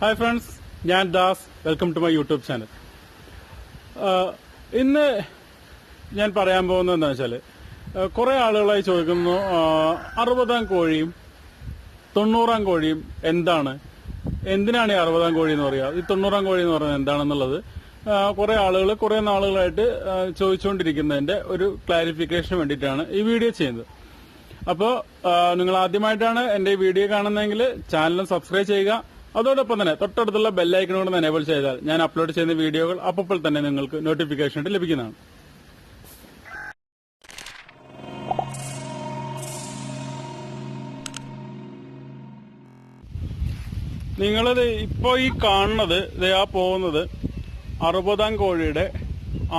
Hi friends ഞാൻ Das. Welcome to my YouTube channel ഇന്ന് ഞാൻ പറയാൻ പോകുന്നത് എന്താ വെച്ചാൽ കുറെ ആളുകളായി ചോദിക്കുന്നു അറുപതാം കോഴിയും തൊണ്ണൂറാം കോഴിയും എന്താണ്? എന്തിനാണ് ഈ അറുപതാം കോഴി എന്ന് പറയുക? ഈ തൊണ്ണൂറാം കോഴി എന്ന് പറയുന്നത് എന്താണെന്നുള്ളത് കുറെ ആളുകൾ കുറെ നാളുകളായിട്ട് ചോദിച്ചുകൊണ്ടിരിക്കുന്നതിന്റെ ഒരു ക്ലാരിഫിക്കേഷന് വേണ്ടിയിട്ടാണ് ഈ വീഡിയോ ചെയ്യുന്നത്. അപ്പോൾ നിങ്ങൾ ആദ്യമായിട്ടാണ് എന്റെ ഈ വീഡിയോ കാണുന്നതെങ്കിൽ ചാനൽ സബ്സ്ക്രൈബ് ചെയ്യുക അതോടൊപ്പം തന്നെ തൊട്ടടുത്തുള്ള ബെല്ലൈക്കനോട് എനേബിൾ ചെയ്താൽ ഞാൻ അപ്ലോഡ് ചെയ്യുന്ന വീഡിയോകൾ അപ്പോൾ തന്നെ നിങ്ങൾക്ക് നോട്ടിഫിക്കേഷൻ ആയിട്ട് ലഭിക്കുന്നതാണ്. നിങ്ങളത് ഇപ്പോ ഈ കാണുന്നത് ആ പോകുന്നത് അറുപതാം കോഴിയുടെ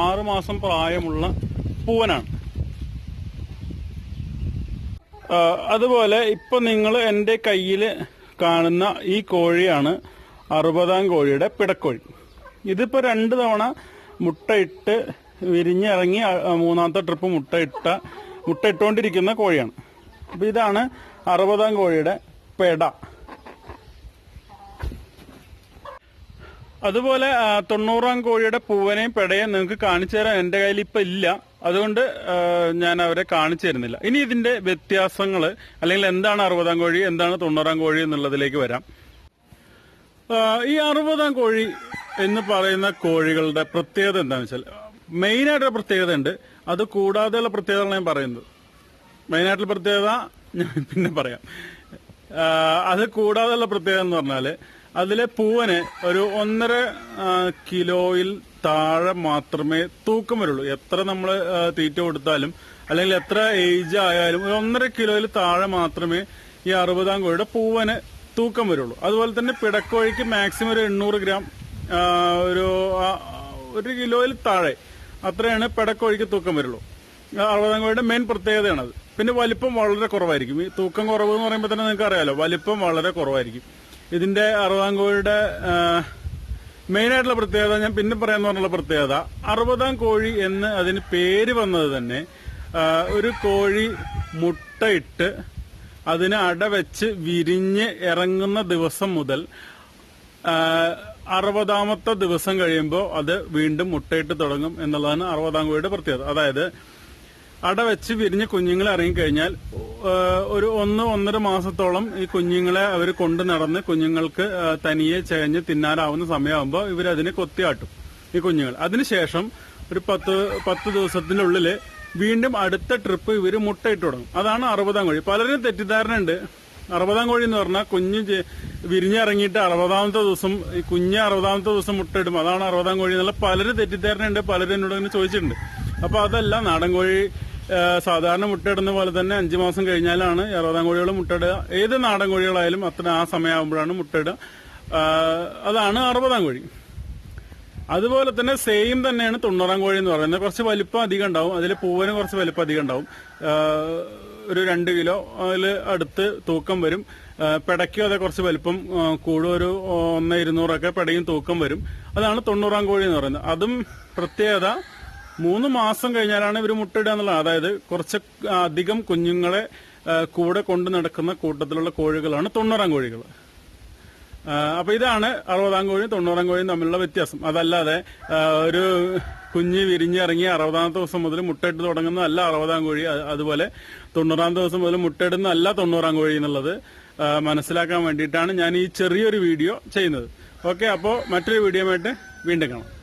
ആറുമാസം പ്രായമുള്ള പൂവനാണ്. അതുപോലെ ഇപ്പൊ നിങ്ങൾ എന്റെ കയ്യിൽ കാണുന്ന ഈ കോഴിയാണ് അറുപതാം കോഴിയുടെ പിടക്കോഴി. ഇതിപ്പോൾ രണ്ട് തവണ മുട്ടയിട്ട് വിരിഞ്ഞിറങ്ങി മൂന്നാമത്തെ ട്രിപ്പ് മുട്ടയിട്ട മുട്ടയിട്ടുകൊണ്ടിരിക്കുന്ന കോഴിയാണ്. അപ്പൊ ഇതാണ് അറുപതാം കോഴിയുടെ പെട. അതുപോലെ തൊണ്ണൂറാം കോഴിയുടെ പൂവനെയും പെടയും നിങ്ങൾക്ക് കാണിച്ചു തരാൻ എന്റെ കയ്യിൽ ഇപ്പൊ ഇല്ല. അതുകൊണ്ട് ഞാൻ അവരെ കാണിച്ചു തരുന്നില്ല. ഇനി ഇതിന്റെ വ്യത്യാസങ്ങൾ അല്ലെങ്കിൽ എന്താണ് അറുപതാം കോഴി എന്താണ് തൊണ്ണൂറാം കോഴി എന്നുള്ളതിലേക്ക് വരാം. ഈ അറുപതാം കോഴി എന്ന് പറയുന്ന കോഴികളുടെ പ്രത്യേകത എന്താണെന്ന് വെച്ചാൽ മെയിനായിട്ടുള്ള പ്രത്യേകത ഉണ്ട്. അത് കൂടാതെയുള്ള പ്രത്യേകതകളാണ് ഞാൻ പറയുന്നത്. മെയിനായിട്ടുള്ള പ്രത്യേകത ഞാൻ പിന്നെ പറയാം. അത് കൂടാതെയുള്ള പ്രത്യേകത എന്ന് പറഞ്ഞാൽ അതിലെ പൂവന് ഒരു ഒന്നര കിലോയിൽ താഴെ മാത്രമേ തൂക്കം വരുള്ളൂ. എത്ര നമ്മൾ തീറ്റ കൊടുത്താലും അല്ലെങ്കിൽ എത്ര ഏജ് ആയാലും ഒരു ഒന്നര കിലോയിൽ താഴെ മാത്രമേ ഈ അറുപതാം കോഴിയുടെ പൂവന് തൂക്കം വരുള്ളൂ. അതുപോലെ തന്നെ പിടക്കോഴിക്ക് മാക്സിമം ഒരു എണ്ണൂറ് ഗ്രാം ഒരു ഒരു കിലോയിൽ താഴെ അത്രയാണ് പിടക്കോഴിക്ക് തൂക്കം വരുള്ളൂ. അറുപതാം കോഴിയുടെ മെയിൻ പ്രത്യേകതയാണത്. പിന്നെ വലിപ്പം വളരെ കുറവായിരിക്കും. ഈ തൂക്കം കുറവ് എന്ന് പറയുമ്പോൾ തന്നെ നിങ്ങൾക്ക് അറിയാലോ വലിപ്പം വളരെ കുറവായിരിക്കും. ഇതിന്റെ അറുപതാം മെയിൻ ആയിട്ടുള്ള പ്രത്യേകത ഞാൻ പിന്നെ പറയാന്ന് പറഞ്ഞുള്ള പ്രത്യേകത അറുപതാം കോഴി എന്ന് അതിന് പേര് വന്നത് തന്നെ ഒരു കോഴി മുട്ടയിട്ട് അതിന് അടവെച്ച് വിരിഞ്ഞ് ഇറങ്ങുന്ന ദിവസം മുതൽ അറുപതാമത്തെ ദിവസം കഴിയുമ്പോൾ അത് വീണ്ടും മുട്ടയിട്ട് തുടങ്ങും എന്നുള്ളതാണ് അറുപതാം കോഴിയുടെ പ്രത്യേകത. അതായത് അടവെച്ച് വിരിഞ്ഞ് കുഞ്ഞുങ്ങൾ ഇറങ്ങിക്കഴിഞ്ഞാൽ ഒരു ഒന്ന് ഒന്നര മാസത്തോളം ഈ കുഞ്ഞുങ്ങളെ അവർ കൊണ്ടു നടന്ന് കുഞ്ഞുങ്ങൾക്ക് തനിയെ ചേഞ്ഞ് തിന്നാനാവുന്ന സമയമാകുമ്പോൾ ഇവരതിനെ കൊത്തിയാട്ടും ഈ കുഞ്ഞുങ്ങൾ. അതിനുശേഷം ഒരു പത്ത് പത്ത് ദിവസത്തിനുള്ളിൽ വീണ്ടും അടുത്ത ട്രിപ്പ് ഇവർ മുട്ടയിട്ട് തുടങ്ങും. അതാണ് അറുപതാം കോഴി. പലരും തെറ്റിദ്ധാരണ ഉണ്ട് അറുപതാം കോഴി എന്ന് പറഞ്ഞാൽ കുഞ്ഞ് വിരിഞ്ഞിറങ്ങിയിട്ട് അറുപതാമത്തെ ദിവസം ഈ കുഞ്ഞ് അറുപതാമത്തെ ദിവസം മുട്ടയിടും. അതാണ് അറുപതാം കോഴി എന്നുള്ള പലരും തെറ്റിദ്ധാരണയുണ്ട് പലരും എന്നോട് ഇങ്ങനെ ചോദിച്ചിട്ടുണ്ട്. അപ്പൊ അതല്ല നാടൻ കോഴി സാധാരണ മുട്ടയിടുന്ന പോലെ തന്നെ അഞ്ചു മാസം കഴിഞ്ഞാലാണ് അറുപതാം കോഴികൾ മുട്ടയിടുക. ഏത് നാടൻ കോഴികളായാലും അത്ര ആ സമയമാകുമ്പോഴാണ് മുട്ടയിടുക. അതാണ് അറുപതാം കോഴി. അതുപോലെ തന്നെ സെയിം തന്നെയാണ് തൊണ്ണൂറാം കോഴി എന്ന് പറയുന്നത്. കുറച്ച് വലിപ്പം അധികം ഉണ്ടാവും. അതിൽ പൂവന് കുറച്ച് വലിപ്പം അധികം ഉണ്ടാവും. ഒരു രണ്ട് കിലോ അതിൽ അടുത്ത് തൂക്കം വരും. പിടയ്ക്കും അതെ കുറച്ച് വലിപ്പം കൂടും ഒരു ഒന്ന് ഇരുന്നൂറൊക്കെ പെടയും തൂക്കം വരും. അതാണ് തൊണ്ണൂറാം കോഴി എന്ന് പറയുന്നത്. അതും പ്രത്യേകത മൂന്ന് മാസം കഴിഞ്ഞാലാണ് ഇവർ മുട്ടയിടുക എന്നുള്ളത്. അതായത് കുറച്ച് അധികം കുഞ്ഞുങ്ങളെ കൂടെ കൊണ്ടു നടക്കുന്ന കൂട്ടത്തിലുള്ള കോഴികളാണ് തൊണ്ണൂറാം കോഴികൾ. അപ്പൊ ഇതാണ് അറുപതാം കോഴിയും തൊണ്ണൂറാം കോഴിയും തമ്മിലുള്ള വ്യത്യാസം. അതല്ലാതെ ഒരു കുഞ്ഞ് വിരിഞ്ഞിറങ്ങി അറുപതാമത്തെ ദിവസം മുതൽ മുട്ടയിട്ട് തുടങ്ങുന്നതല്ല അറുപതാം കോഴി അതുപോലെ തൊണ്ണൂറാം ദിവസം മുതൽ മുട്ടയിടുന്നതല്ല തൊണ്ണൂറാം കോഴി എന്നുള്ളത് മനസ്സിലാക്കാൻ വേണ്ടിയിട്ടാണ് ഞാൻ ഈ ചെറിയൊരു വീഡിയോ ചെയ്യുന്നത്. ഓക്കെ അപ്പോൾ മറ്റൊരു വീഡിയോ വീണ്ടും കാണാം.